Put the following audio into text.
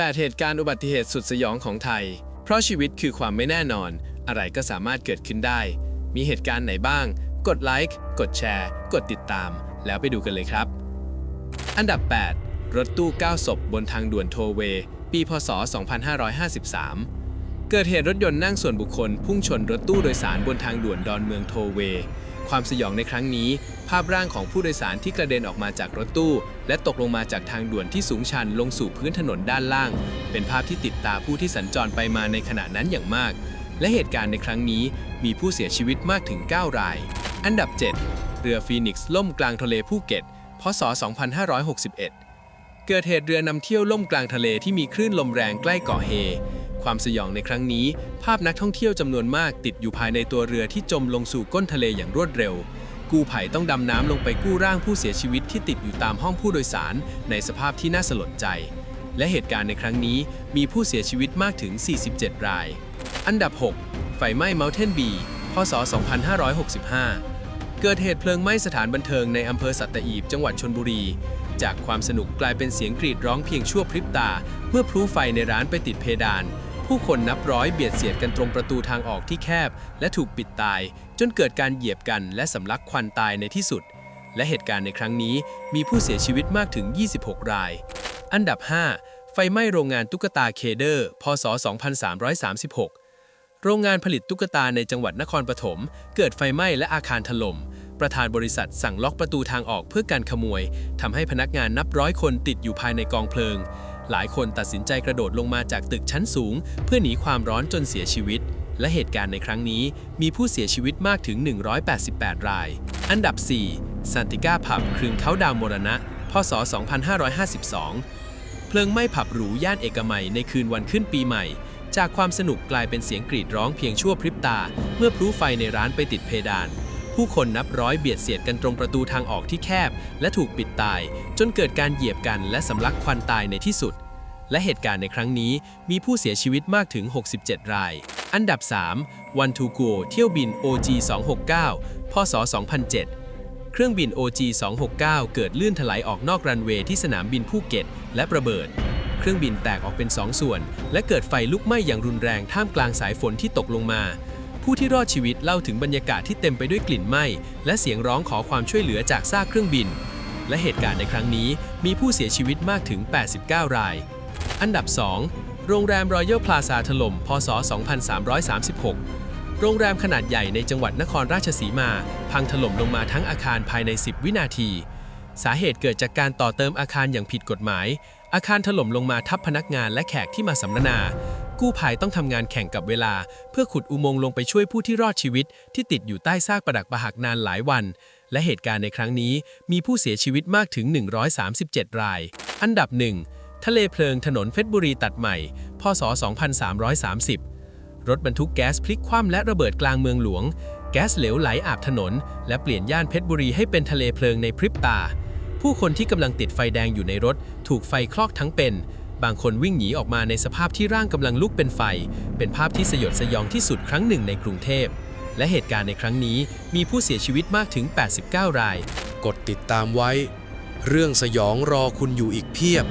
8 เหตุการณ์อุบัติเหตุสุดสยองของไทย เพราะชีวิตคือความไม่แน่นอน อะไรก็สามารถเกิดขึ้นได้ มีเหตุการณ์ไหนบ้าง กดไลค์ กดแชร์ กดติดตาม แล้วไปดูกันเลยครับ อันดับ 8 รถตู้ 9 ศพบนทางด่วนโทเว ปี พศ 2553 เกิดเหตุรถยนต์นั่งส่วนบุคคล พุ่งชนรถตู้โดยสารบนทางด่วนดอนเมืองโทเว ความสยองในครั้งนี้ ภาพร่างของผู้โดยสารที่กระเด็นออกมาจากรถตู้ และตกลงมาจากทางด่วนที่สูงชันลงสู่พื้นถนนด้านล่าง เป็นภาพที่ติดตาผู้ที่สัญจรไปมาในขณะนั้นอย่างมาก และเหตุการณ์ในครั้งนี้มีผู้เสียชีวิตมากถึง 9 ราย อันดับ 7 เรือฟีนิกซ์ล่มกลางทะเลภูเก็ต พศ 2561 เกิดเหตุเรือนำเที่ยวล่มกลางทะเลที่มีคลื่นลมแรงใกล้เกาะเฮ ความสยองในครั้งนี้ ภาพนักท่องเที่ยวจำนวนมากติดอยู่ภายในตัวเรือที่จมลงสู่ก้นทะเลอย่างรวดเร็ว กู้ภัยต้องดำน้ำลงไปกู้ร่างผู้เสียชีวิตที่ติดอยู่ตามห้องผู้โดยสาร ในสภาพที่น่าสลดใจ และเหตุการณ์ในครั้งนี้มีผู้เสียชีวิตมากถึง 47 ราย อันดับ 6 ไฟไหม้ Mountain B พศ 2565 เกิดเหตุเพลิงไหม้สถานบันเทิงในอำเภอสัตหีบจังหวัดชนบุรี จากความสนุกกลายเป็นเสียงกรีดร้องเพียงชั่วพริบตา เมื่อพลุไฟในร้านไปติดเพดาน ผู้คนนับร้อยเบียดเสียดกันตรงประตูทางออกที่แคบ และถูกปิดตาย จนเกิดการเหยียบกันและสำลักควันตายในที่สุด และเหตุการณ์ในครั้งนี้มีผู้เสียชีวิตมากถึง 26 ราย อันดับ 5 ไฟไหม้โรงงานตุ๊กตาเคเดอร์ พศ 2336 โรงงานผลิตตุ๊กตาในจังหวัดนครปฐมเกิดไฟไหม้และอาคารถล่มประธานบริษัทสั่งล็อกประตูทางออกเพื่อการขโมยทำให้พนักงานนับร้อยคนติดอยู่ภายในกองเพลิง หลายคนตัดสินใจกระโดดลงมาจากตึกชั้นสูง เพื่อหนีความร้อนจนเสียชีวิต และเหตุการณ์ในครั้งนี้มีผู้เสียชีวิตมากถึง 188 ราย อันดับ4สันติก้าผับครึงเขาดาวมรณะ พศ 2552 เพลิงไหม้ผับหรูย่านเอกมัยในคืนวันขึ้นปีใหม่ จากความสนุกกลายเป็นเสียงกรีดร้องเพียงชั่วพริบตา เมื่อพลุไฟในร้านไปติดเพดาน ผู้คนนับร้อยเบียดเสียดกันตรงประตูทางออกที่แคบ และถูกปิดตาย จนเกิดการเหยียบกันและสำลักควันตายในที่สุด และเหตุการณ์ในครั้งนี้มีผู้เสียชีวิตมากถึง 67 ราย อันดับ 3 วันทูกัวเที่ยวบิน OG 269พศ 2007 เครื่องบิน OG 269เกิดลื่นถลายออกนอกรันเวย์ที่สนามบินภูเก็ต และระเบิดเครื่องบินแตกออกเป็นสองส่วน และเกิดไฟลุกไหม้อย่างรุนแรงท่ามกลางสายฝนที่ตกลงมา ผู้ที่รอดชีวิตเล่าถึงบรรยากาศที่เต็มไปด้วยกลิ่นไหม้และเสียงร้องขอความช่วยเหลือจากซากเครื่องบิน และเหตุการณ์ในครั้งนี้มีผู้เสียชีวิตมากถึง 89 ราย อันดับ 2 โรงแรมรอยัลพลาซาถล่ม พศ 2336 โรงแรมขนาดใหญ่ในจังหวัดนครราชสีมา พังถล่มลงมาทั้งอาคารภายใน 10 วินาที สาเหตุเกิดจากการต่อเติมอาคารอย่างผิดกฎหมาย อาคารถล่มลงมาทับพนักงานและแขกที่มาสัมมนา กู้ภัยต้องทำงานแข่งกับเวลา เพื่อขุดอุโมงค์ลงไปช่วยผู้ที่รอดชีวิต ที่ติดอยู่ใต้ซากปรักปรหักนานหลายวัน และเหตุการณ์ในครั้งนี้มีผู้เสียชีวิตมากถึง 137 ราย อันดับหนึ่งทะเลเพลิงถนนเพชรบุรีตัดใหม่ พศ 2330 รถบรรทุกแก๊สพลิกคว่ำและระเบิดกลางเมืองหลวง แก๊สเหลวไหลอาบถนน และเปลี่ยนย่านเพชรบุรีให้เป็นทะเลเพลิงในพริบตา ผู้คนที่กำลังติดไฟแดงอยู่ในรถ ถูกไฟคลอกทั้งเป็น บางคนวิ่งหนีออกมาในสภาพที่ร่างกำลังลุกเป็นไฟ เป็นภาพที่สยดสยองที่สุดครั้งหนึ่งในกรุงเทพ และเหตุการณ์ในครั้งนี้มีผู้เสียชีวิตมากถึง 89 ราย กดติดตามไว้ เรื่องสยองรอคุณอยู่อีกเพียบ